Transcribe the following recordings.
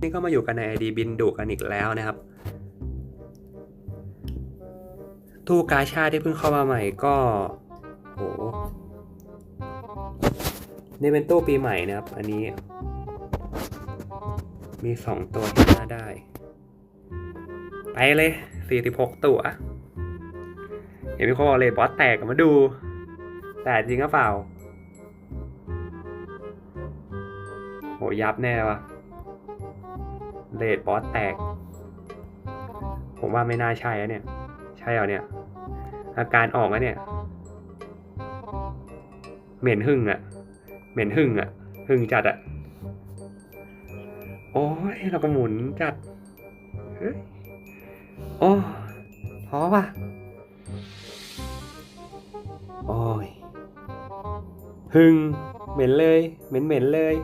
นี่ก็มาอยู่กันในไอดีบินดุกันอีกแล้วนะครับ ตู้กาชาที่เพิ่งเข้ามาใหม่ก็โหนี่เป็นตู้ปีใหม่นะครับ อันนี้ มีสองตัวที่น่าได้ ไปเลยสี่สิบหกตัว เห็นมีคนบอกเลยบอสแตกมาดู แต่จริงหรือเปล่า โหยับแน่ว่ะ เลดบอสแตก ผมว่าไม่น่าใช่อะเนี่ย ใช่เหรอเนี่ย อาการออกอะเนี่ย เหม็นหึ่งอะเหม็นหึ่งอะหึ่งจัดอะโอ้ยเราก็หมุนจัดโอ้พอป่ะ โอ้ยหึ่งเหม็นเลย เหม็นเหม็นเลย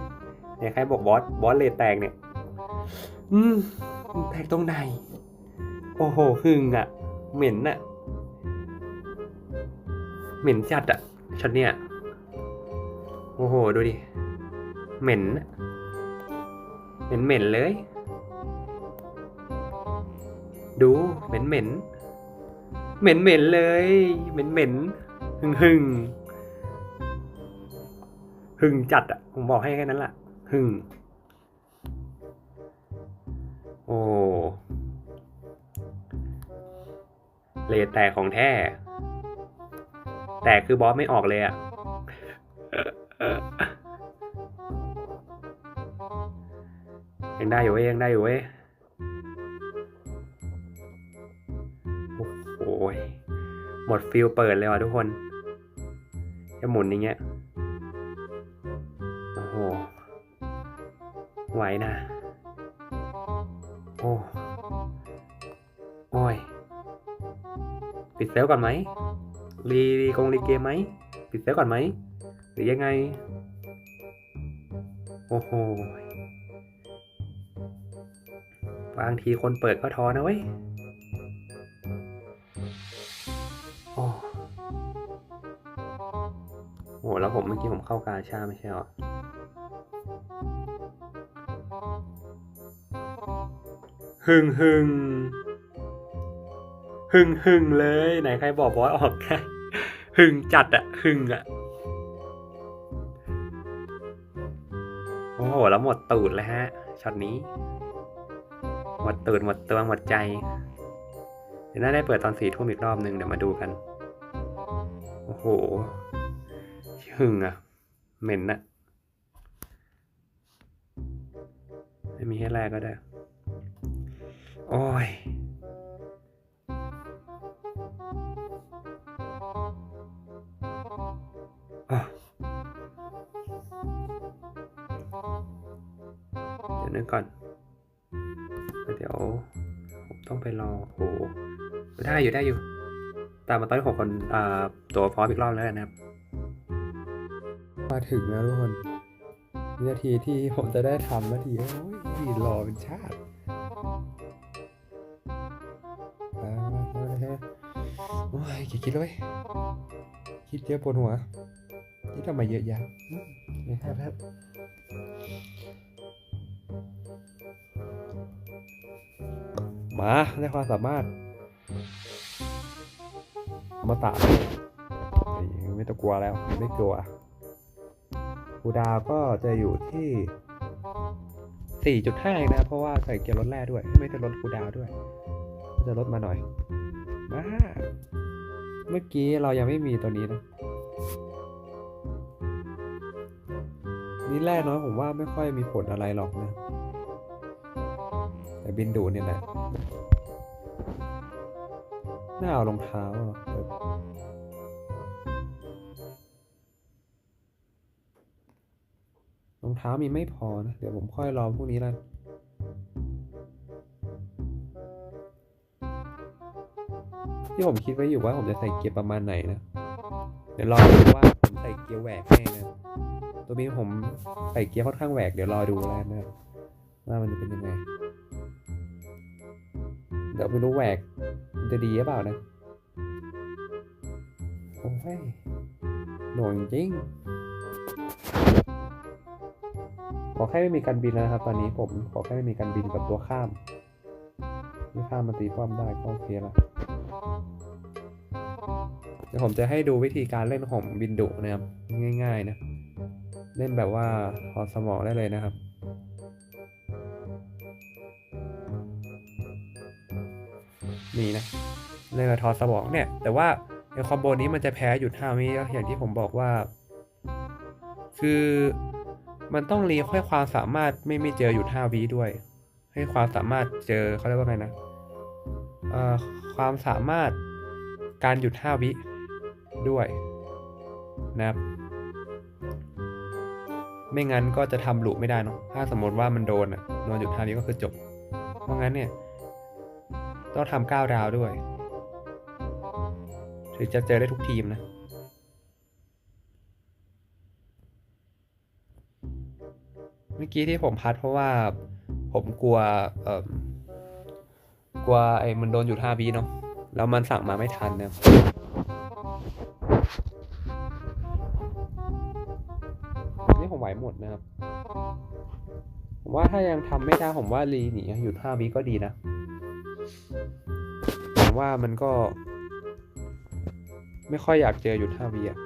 เนี่ยใครบอกบอส บอสเลดแตกเนี่ย อืมแตกตรงไหน โอ้โหหึ่งอะเหม็นอะเหม็นจัดอะช็อตเนี้ยโอ้โห ดูดิ เหม็น เหม็นเหม็นเลย ดู เหม็นเหม็น เหม็นเหม็นเลย เหม็นเหม็นหึ่งหึ่งหึงจัดอะผมบอกให้แค่นั้นแหละหึ่ง อ้เลดแตกของแท้ แต่คือบอสไม่ออกเลยอะยังได้อยู่เว้ยยังได้อยู่เว้ยโอ้โหยหมดฟิลเปิดเลยว่ะทุกคนจะหมุนอย่างเงี้ย โอ้โหไหวนะ เซลก่อนไหมรีรีกงรีเกมไหมปิดเซลก่อนไหมหรือยังไง โอ้โหบางทีคนเปิดก็ท้อนะเว้ยโอ้โห แล้วผมเมื่อกี้ผมเข้ากาชาไม่ใช่เหรอหึงหึง หึงหึงเลยไหนใครบอกบอสออกแค่หึงจัดอะหึงอะโอ้โหแล้วหมดตูดเลยฮะช็อตนี้ หมดตูดหมดตัวหมดใจ เดี๋ยวน่าได้เปิดตอนสี่ทุ่มอีกรอบนึงเดี๋ยวมาดูกัน โอ้โหหึงอะเหม็นอะไม่มีให้แรกก็ได้ โอ้ย นึกก่อน เดี๋ยวผมต้องไปรอโอ้โหได้อยู่ได้อยู่ ตามมาตอนที่ผมคนตัวฟอสอีกรอบแล้วนะครับ มาถึงแล้วทุกคนวินาทีที่ผมจะได้ทำนาทีโอ้ยรอเป็นชาติอ่าเอาเลยอยคิดคิดเลยคิดเยอะปวดหัวคิดทำไมเยอะแยะนี่ครับ มาได้ความสามารถมาตะไม่ต้องกลัวแล้วไม่กลัวคูดาวก็จะอยู่ที่ 4.5 นะ เพราะว่าใส่เกียร์รถแร่ด้วย ไม่ใช่รถคูดาวด้วย ก็จะลดมาหน่อยมาเมื่อกี้เรายังไม่มีตัวนี้นะนี่แรกเนาะผมว่าไม่ค่อยมีผลอะไรหรอกนะ แต่บินดูเนี่ยแหละน่าเอารองเท้าอรองเท้ามีไม่พอนะ เดี๋ยวผมค่อยรอพวกนี้ล้วที่ผมคิดไว้อยู่ว่าผมจะใส่เกียร์ประมาณไหนนะ เดี๋ยวรอดูว่าผมใส่เกียร์แหวกแน่นะ ตัวนี้ผมใส่เกียร์ค่อนข้างแหวก เดี๋ยวรอดูแล้วนะว่ามันจะเป็นยังไง เดี๋ยวไม่รู้แหวกจะดีหรือเปล่านะ โอ้ยหน่วงจริงขอแค่ไม่มีการบินแล้วนะครับ ตอนนี้ผมขอแค่ไม่มีการบินกับตัวข้ามที่ข้ามมาตีป้อมได้ก็โอเคละเดี๋ยวผมจะให้ดูวิธีการเล่นของบินดุนะครับ ง่าย ๆ นะ เล่นแบบว่าพอสมองได้เลยนะครับ นี่นะเล่นกับทอสมองเนี่ย แต่ว่าไอคอมโบนี้มันจะแพ้หยุดห้าวิอย่างที่ผมบอกว่า คือมันต้องรีค่อยความสามารถไม่ไม่เจอหยุดห้าวิด้วย ให้ความสามารถเจอเขาเรียกว่าไงนะเอ่อความสามารถการหยุดห้าวิด้วยนะครับไม่งั้นก็จะทำหลูปไม่ได้เนอะถ้าสมมติว่ามันโดนอะโดนหยุดห้าวิก็คือจบ เพราะงั้นเนี่ย ต้องทำก้าวดาวด้วย ถึงจะเจอได้ทุกทีมนะ เมื่อกี้ที่ผมพัดเพราะว่าผมกลัวเอ่อกลัวไอ้มันโดนหยุดห้าวิเนาะ แล้วมันสั่งมาไม่ทันเนะนี่ผมไหวหมดนะครับ ผมว่าถ้ายังทำไม่ได้ผมว่ารีหนีหยุดห้าวิก็ดีนะ ผมว่ามันก็ ไม่ค่อยอยากเจอหยุดห้าวิอะ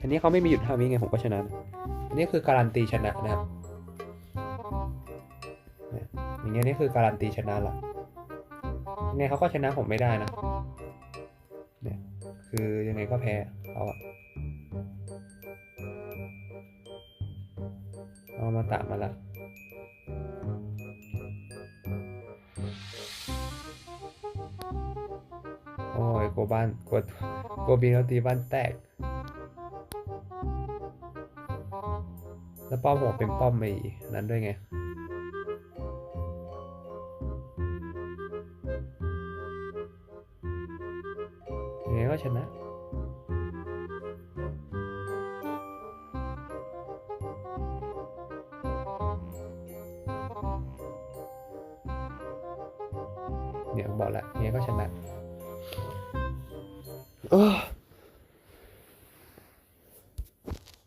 อันนี้เขาไม่มีหยุดห้าวิไงผมก็ชนะนะ อันนี้คือการันตีชนะนะครับอย่างเงี้ยนี่คือการันตีชนะละยังไงเขาก็ชนะผมไม่ได้นะ เนี่ยคือยังไงก็แพ้เขาอะเอามาตามมาละ กลัวบ้านกลัวกบินเขาตีบ้านแตก แล้วป้อมผมเป็นป้อมไอ้นั้นด้วยไงยังไงก็ชนะ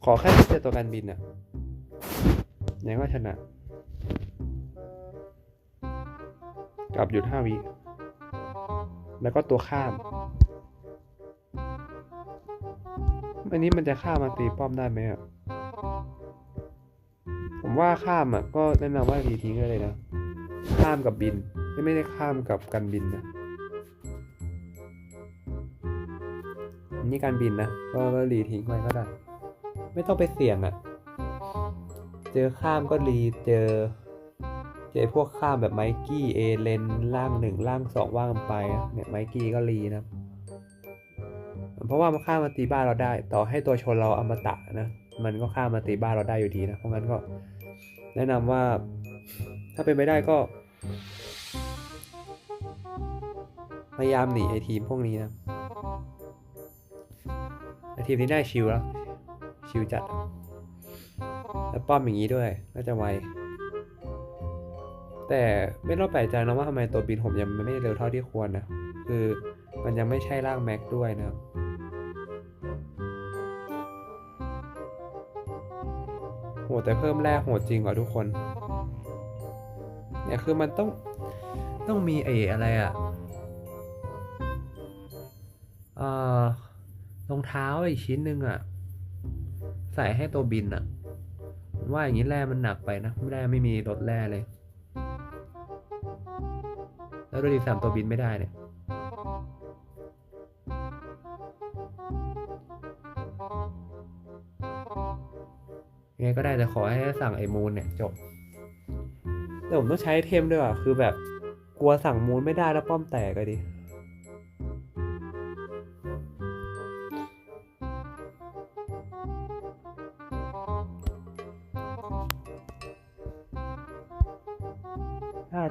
ขอแค่ไม่เจอตัวการบินอะยังไงก็ชนะกับหยุดห้าวิ แล้วก็ตัวข้าม อันนี้มันจะข้ามมาตีป้อมได้ไหมอะผมว่าข้ามอะก็แนะนำว่ารีทิ้งได้เลยนะ ข้ามกับบิน ไม่ได้ข้ามกับการบินนะนนี้การบินนะก็ก็รีทิ้งไว้ก็ได้ ไม่ต้องไปเสี่ยงอะ่ะ เจอข้ามก็รีเจอ เจอพวกข้ามแบบไมกี้เอเลนล่างหนึ่งล่างสองว่างไปเนี่ยไมกี้ก็รีนะ เพราะว่ามันข้ามมาตีบ้านเราได้ ต่อให้ตัวชนเราอมตะนะมันก็ข้ามมาตีบ้านเราได้อยู่ดีนะเพราะงั้นก็แนะนำว่าถ้าเป็นไปได้ก็ พยายามหนีไอทีมพวกนี้นะไอทีมนี้ได้ชิลแล้ว ชิลจัด แล้วป้อมอย่างนี้ด้วยก็จะไว แต่ไม่ต้องแปลกใจนะว่าทำไมตัวบินผมยังไม่เร็วเท่าที่ควรนะ คือมันยังไม่ใช่ร่างแม็กด้วยนะครับโหแต่เพิ่มแร่โหดจริงกว่าทุกคน เนี่ยคือมันต้องต้องมีไอ้อะไรอะอ่อรองเท้าอีกชิ้นหนึ่งอะ ใส่ให้ตัวบินอะว่าอย่างนี้แร่มันหนักไปนะแร่ไม่มีรถแร่เลย แล้วดูดิสามตัวบินไม่ได้เนี่ยยังไงก็ได้แต่ขอให้สั่งไอ้มูนเนี่ยจบแต่ผมต้องใช้เทมด้วยอะคือแบบกลัวสั่งมูนไม่ได้แล้วป้อมแตกเลยดิ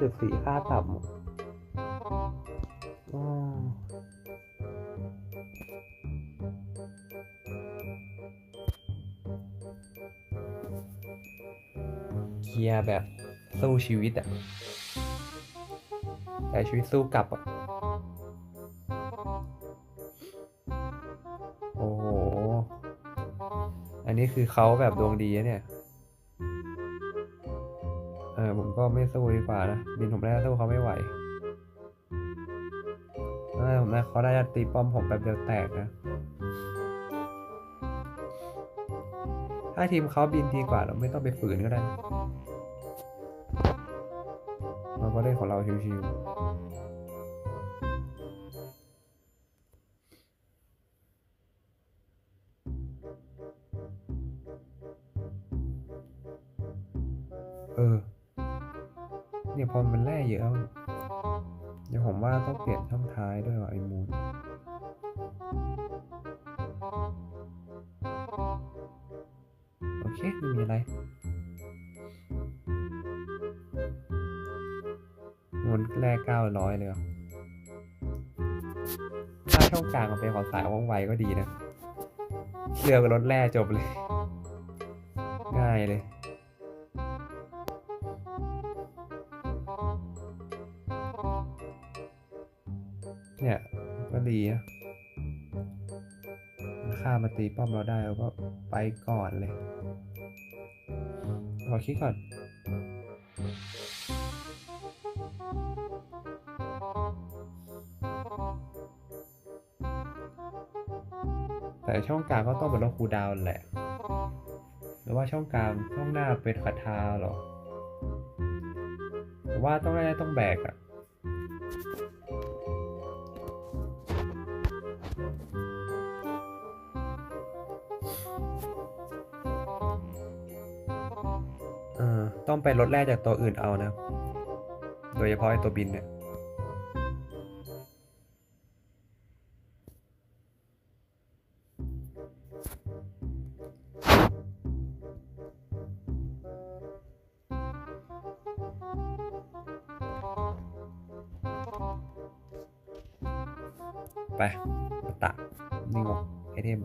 จุดสี่ค่าต่ำเคลียร์แบบสู้ชีวิตอะใช้ชีวิตสู้กลับอะโอ้โห อันนี้คือเขาแบบดวงดีเนี่ย ออผมก็ไม่สู้ดีกว่านะบินผมได้สู้เขาไม่ไหวเออผมได้เขาได้ตีป้อมผมแป๊บเดียวแตกนะถ้าทีมเขาบินดีกว่าเราไม่ต้องไปฝืนก็ได้นะเราก็เล่นของเราชิวๆเออ เนี่ยพอมันแร่เยอะ เดี๋ยวผมว่าต้องเปลี่ยนช่องท้ายด้วยว่ะไอ้มูนโอเคไม่มีอะไรมูนแร่เก้าร้อยเลยถ้าช่องกลางมันเป็นของสายว่องไวก็ดีนะเรือกับรถแร่จบเลย ง่ายเลย ตีป้อมเราได้เราก็ไปก่อนเลยขอคิดก่อนแต่ช่องกลางก็ต้องเป็นรถคูดาวแหละ หรือว่าช่องกลางช่องหน้าเป็นคาทาหรอผมว่าต้องได้ต้องแบกอะ ไปลดแร่จากตัวอื่นเอานะ โดยเฉพาะไอ้ตัวบินเนี่ยไปตะนี่งกไอเทม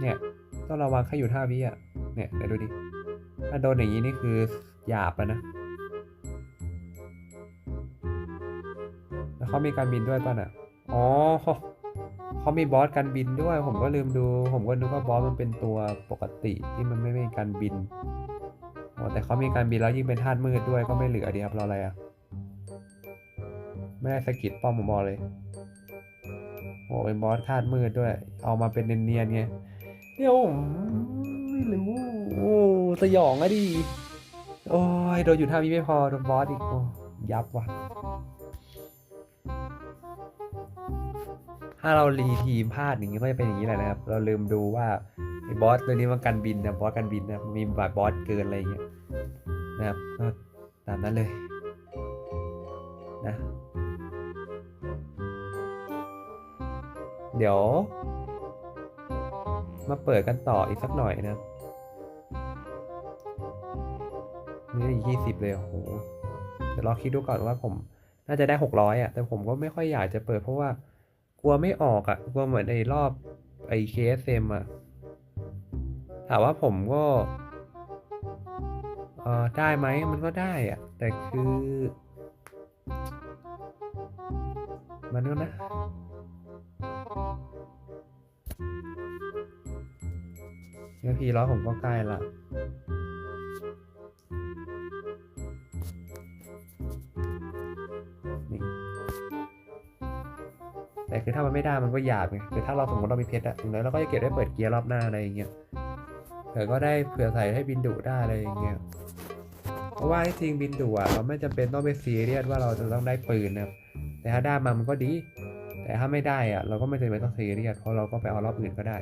เนี่ย ต้องระวังแค่อยู่ท่าวิอะ เนี่ยเดี๋ยวดูดิ ถ้าโดนอย่างนี้นี่คือหยาบอะนะ แล้วเขามีการบินด้วยป่ะน่ะ อ๋อเขามีบอสการบินด้วย ผมก็ลืมดู ผมก็นึกว่าบอสมันเป็นตัวปกติที่มันไม่มีการบินอ๋อแต่เขามีการบินแล้วยิ่งเป็นธาตุมืดด้วยก็ไม่เหลือดีครับรออะไรอะไม่ได้สกิดป้อมผมบอกเลยโอ้เป็นบอสธาตุมืดด้วย เอามาเป็นเนียนๆไงเดี๋ยวผมไม่รู้ โอ้สยองอะดิ โอ้ย โดนอยู่ท่านี้ไม่พอ โดนบอสอีก โอ้ยับว่ะ ถ้าเรารีทีมพลาดอย่างนี้ก็จะเป็นอย่างนี้แหละนะครับ เราลืมดูว่าไอ้บอสตัวนี้มันกันบินนะบอสกันบินนะมีแบบบอสเกินอะไรอย่างเงี้ยนะครับก็ตามนั้นเลยนะเดี๋ยว มาเปิดกันต่ออีกสักหน่อยนะ ครับนี่อีกยี่สิบเลยโอ้โหเดี๋ยวรอคิดดูก่อนว่าผมน่าจะได้หกร้อยอะ แต่ผมก็ไม่ค่อยอยากจะเปิดเพราะว่ากลัวไม่ออกอะ กลัวเหมือนในรอบไอ้ KSM อะ ถามว่าผมก็เออได้ไหมมันก็ได้อะ แต่คือ มันก็นะเนื้อพีร้อยผมก็ใกล้ละ แต่คือถ้ามันไม่ได้มันก็หยาบไงคือถ้าเราสมมติเรามีเพชรอะถึงแล้วเราก็จะเก็บได้เปิดเกียร์รอบหน้าอะไรอย่างเงี้ยเผื่อก็ได้เผื่อใส่ให้บินดุได้อะไรอย่างเงี้ยเพราะว่าทีจริงบินดุอะเราไม่จำเป็นต้องไปซีเรียสว่าเราจะต้องได้ปืนนะแต่ถ้าได้มามันก็ดี แต่ถ้าไม่ได้อะเราก็ไม่จำเป็นต้องซีเรียสเพราะเราก็ไปเอารอบอื่นก็ได้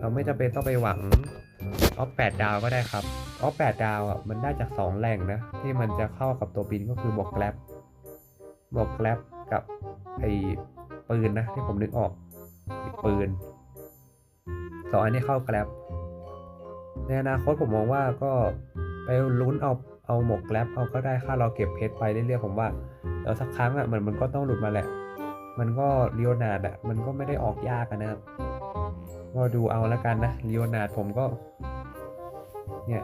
เราไม่จำเป็นต้องไปหวังออฟแปดดาวก็ได้ครับออฟแปดดาวอะมันได้จากสองแหล่งนะ ที่มันจะเข้ากับตัวบินก็คือบวกแกลบบวกแกลบกับไอ ปืนนะที่ผมนึกออกไอ้ปืนสองอันนี้เข้าแกลบในอนาคตผมมองว่าก็ไปลุ้นเอาเอาหมกแกลบเอาก็ได้ค่าเราเก็บเพชรไปเรื่อยๆผมว่าแล้วสักครั้งอะมันมันก็ต้องหลุดมาแหละ มันก็เลียวนาดอะมันก็ไม่ได้ออกยากะนะครับก็ดูเอาแล้วกันนะลีโอนาดผมก็ เนี่ย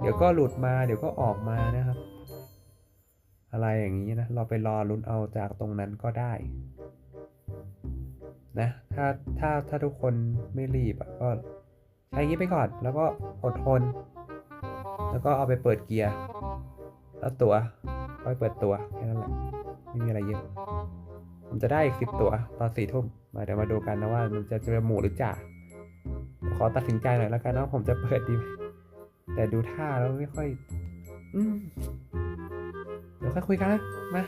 เดี๋ยวก็หลุดมาเดี๋ยวก็ออกมานะครับ อะไรอย่างนี้นะ เราไปรอลุ้นเอาจากตรงนั้นก็ได้นะ ถ้าถ้าถ้าทุกคนไม่รีบอะก็ใช้อย่างนี้ไปก่อน แล้วก็อดทน แล้วก็เอาไปเปิดเกียร์ แล้วตัวเอาไปเปิดตัวแค่นั้นแหละ ไม่มีอะไรเยอะผมจะได้อีกสิบตัวตอนสี่ทุ่มมาเดี๋ยวมาดูกันนะว่ามันจะจะหมูหรือจ่าขอตัดสินใจหน่อยแล้วกันนะว่าผมจะเปิดดีไหมแต่ดูท่าแล้วไม่ค่อย อืม ดี๋ยวค่อยคุยกันนะ มา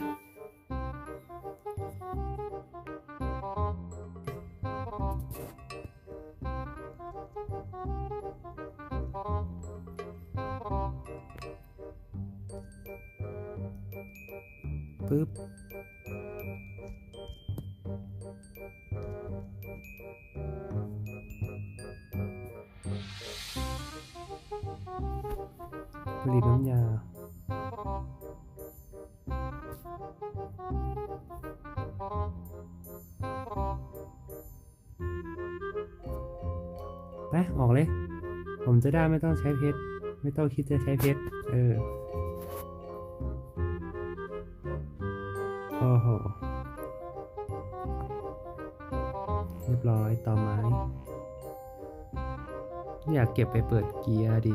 ปึ๊บผลิตน้ำยา ออกเลย ผมจะได้ไม่ต้องใช้เพชร ไม่ต้องคิดจะใช้เพชร เออ โอ้โห เรียบร้อยต่อไม้ อยากเก็บไปเปิดเกียร์ดิ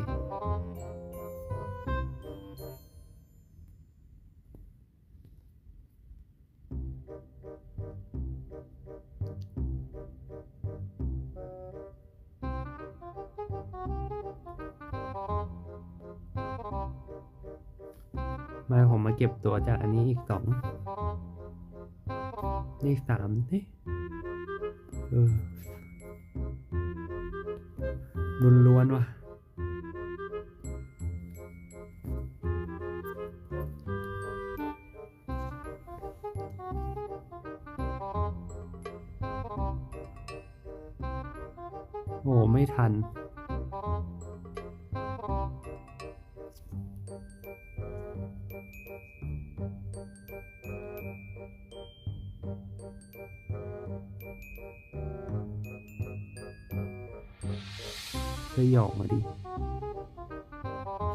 มาผมมาเก็บตัวจากอันนี้อีกสองนี่สามเฮ้ยเออล้วนๆว่ะ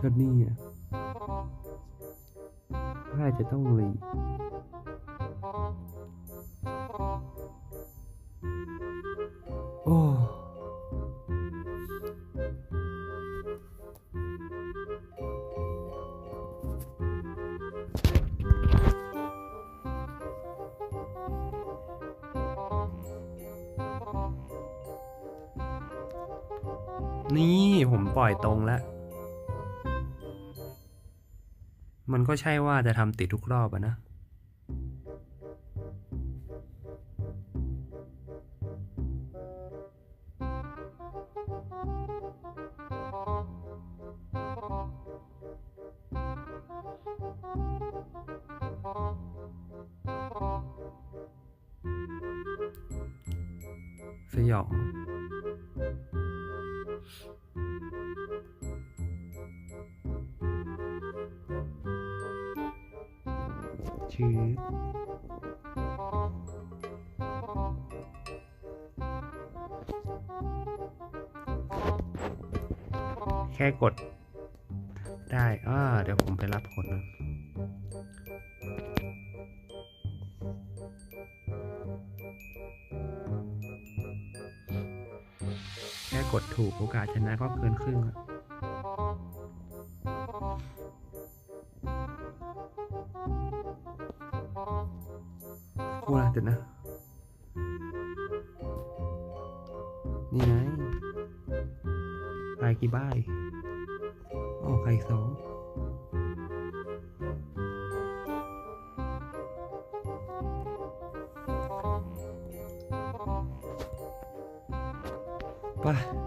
ชดนี่ข้าจะต้องรีโอ้ ล่อยตรงแล้ว มันก็ใช่ว่าจะทำติดทุกรอบอะนะ สยอง ค่กด ได้อ่าเดี๋ยวผมไปรับผลนะแค่กดถูกโอกาสชนะก็เกินครึ่งแล้วกูนะเดี๋ยวนะ นี่ไงไปกี่บ้าย ออกไข่สองไป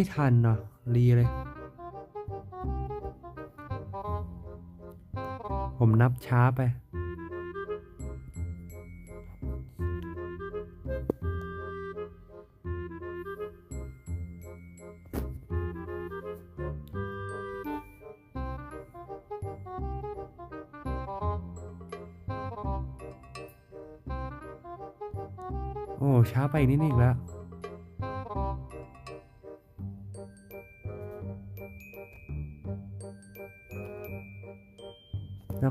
ไม่ทันเนาะรีเลย ผมนับช้าไปโอ้ช้าไปนิดนึงแล้ว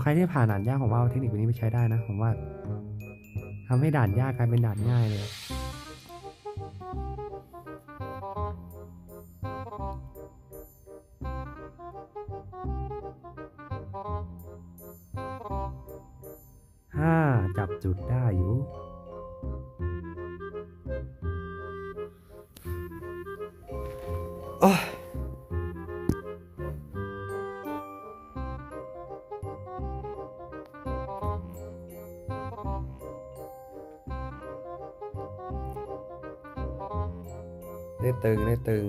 ใครที่ผ่านด่านยากผมว่าเทคนิคนี้ไปใช้ได้นะ ผมว่าทำให้ด่านยากกลายเป็นด่านง่ายเลย ได้ตึง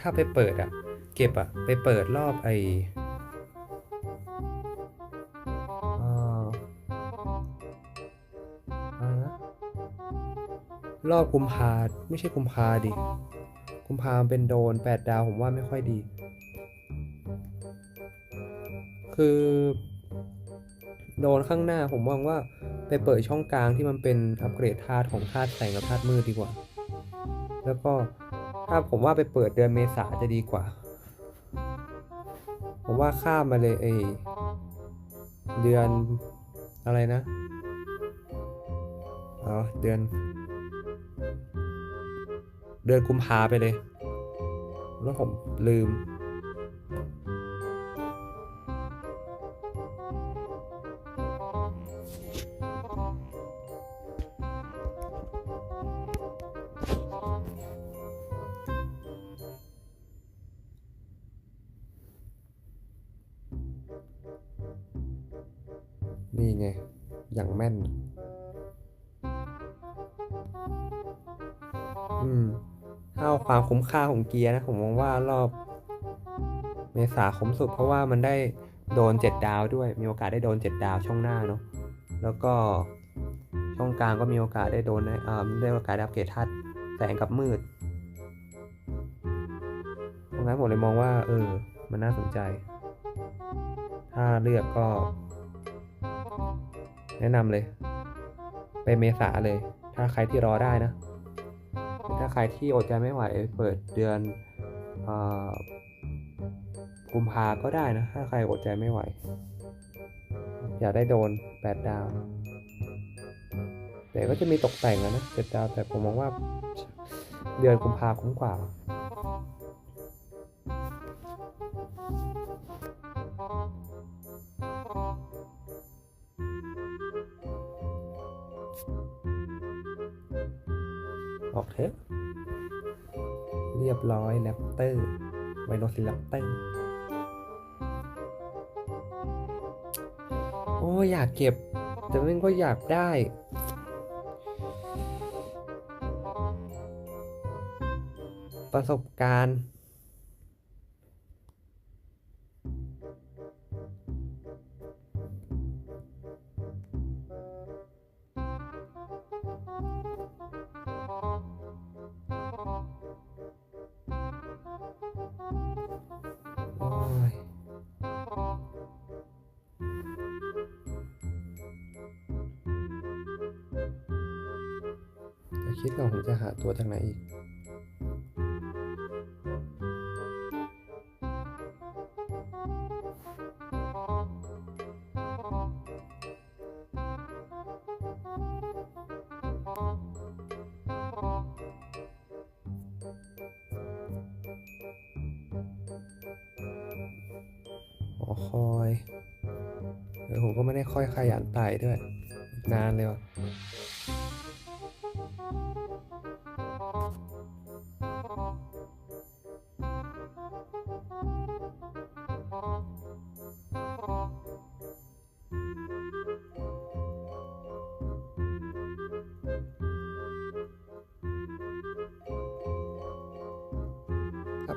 ถ้าไปเปิดอะเก็บอะไปเปิดรอบไออ่ออะไรนะรอบกุมภาไม่ใช่กุมภาดิกุมภาเป็นโดนแปดดาวผมว่าไม่ค่อยดี คือ โดนข้างหน้าผมมองว่าไปเปิดช่องกลางที่มันเป็นอัปเกรดธาตุของธาตุแสงกับธาตุมืดดีกว่า แล้วก็ ถ้าผมว่าไปเปิดเดือนเมษาจะดีกว่า ผมว่าข้ามมาเลยไอเดือนอะไรนะอ๋อเดือน เดือนกุมภาไปเลย แล้วผมลืม อืมถ้าเอาความคุ้มค่าของเกียร์นะ ผมมองว่ารอบเมษาคุ้มสุด เพราะว่ามันได้โดนเจ็ดดาวด้วย มีโอกาสได้โดนเจ็ดดาวช่องหน้าเนาะแล้วก็ช่องกลางก็มีโอกาสได้โดนได้อ่าได้โอกาสได้อัปเกรดธาตุแสงกับมืดเพราะงั้นผมเลยมองว่า เออ มันน่าสนใจ ถ้าเลือกก็ แนะนำเลย ไปเมษาเลย ถ้าใครที่รอได้นะ ใครที่อดใจไม่ไหวเปิดเดือนอ่อกุมภาก็ได้นะ ถ้าใครอดใจไม่ไหว อยากได้โดนแปดดาว แต่ก็จะมีตกแต่งนะเจ็ดดาว แต่ผมมองว่าเดือนกุมภาคุ้มกว่าออกเถอ เรียบร้อยแรปเตอร์ไวโรซิแรปเตอร์โอ้อยากเก็บ แต่มันก็อยากได้ประสบการณ์ คิดก่อนผมจะหาตัวจากไหนอีก หอคอย เออผมก็ไม่ได้ค่อยขยันไต่ด้วย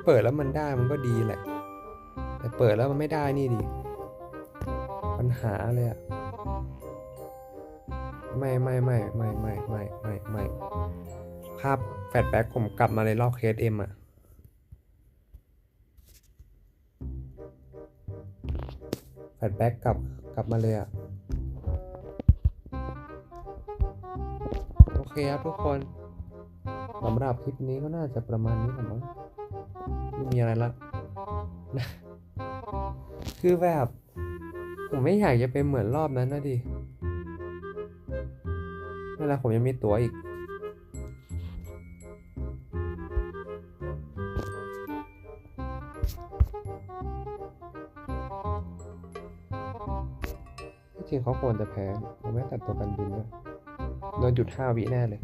เปิดแล้วมันได้มันก็ดีแหละ แต่เปิดแล้วมันไม่ได้นี่ดิปัญหาเลยอะไม่ไม่ไม่ไม่ไม่ไม่ไม่ไม่ภาพแฟลชแบ็กผมกลับมาเลยรอบเคสเอ็มอะแฟลชแบ็กกลับกลับมาเลยอะโอเคครับทุกคนสำหรับคลิปนี้ก็น่าจะประมาณนี้แหละมั้ง ไม่มีอะไรละนะคือแบบ ผมไม่อยากจะเป็นเหมือนรอบนั้นนะดินั่นแหละผมยังมีตั๋วอีกที่จริงเขาควรจะแพ้ผมไม่ตัดตัวกันบินด้วยโดนหยุดห้าวิแน่เลย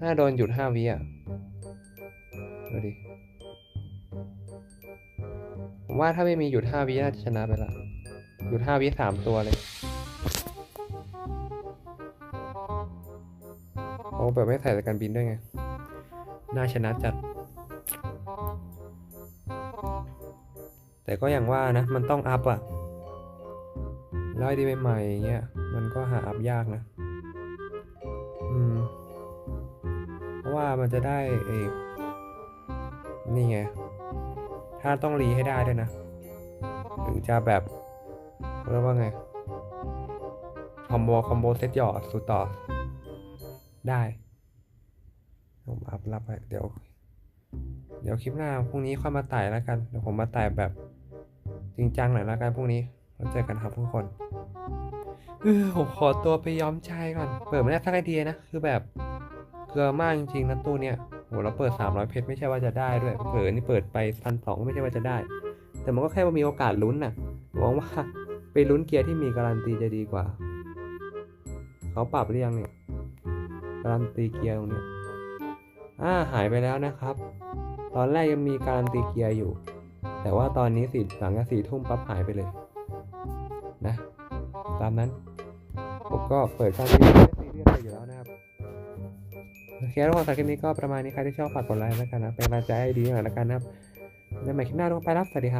ถ้าโดนหยุดห้าวิอะ ดูดิ ผมว่าถ้าไม่มีหยุดห้าวิน่าจะชนะไปละหยุดห้าวิสามตัวเลยโอ้แบบไม่ใส่แต่การบินด้วยไง น่าชนะจัด แต่ก็อย่างว่านะ มันต้องอัพอะแล้วไอดีใหม่ๆเงี้ย มันก็หาอัพยากนะ อืม เพราะว่ามันจะได้เอ นี่ไง ถ้าต้องรีให้ได้ด้วยนะ ถึงจะแบบเรียกว่าไง คอมโบ คอมโบเซตหยอดสุดต่อ ได้ผมอัพรับไปเดี๋ยว เดี๋ยวคลิปหน้าพรุ่งนี้ค่อยมาไต่แล้วกัน เดี๋ยวผมมาไต่แบบจริงจังหน่อยแล้วกันพรุ่งนี้แล้วเจอกันครับทุกคนเออผมขอตัวไปย้อมใจก่อน เปิดไม่ได้สักไอเดียนะ คือแบบเกลือมากจริงๆนะตู้เนี้ย โหเราเปิด 300 เพชรไม่ใช่ว่าจะได้ด้วย เปิดนี่เปิดไปพันสองไม่ใช่ว่าจะได้ แต่มันก็แค่ว่ามีโอกาสลุ้นน่ะหวังว่าไปลุ้นเกียร์ที่มีการันตีจะดีกว่า เขาปรับหรือยังเนี่ย การันตีเกียร์ตรงเนี้ยอ่าหายไปแล้วนะครับ ตอนแรกยังมีการันตีเกียร์อยู่ แต่ว่าตอนนี้สี่หลังจากสี่ทุ่มปั๊บหายไปเลย นะ ตามนั้น ผมก็เปิดการซีเรียสซีเรียสไปอยู่แล้วนะครับ โอเคทุกคนสำหรับคลิปนี้ก็ประมาณนี้ใครที่ชอบฝากกดไลค์แล้วกันนะเป็นกำลังใจให้ดีหน่อยแล้วกันนะครับแล้วใหม่คลิปหน้าทุกคนไปรับสวัสดีครับ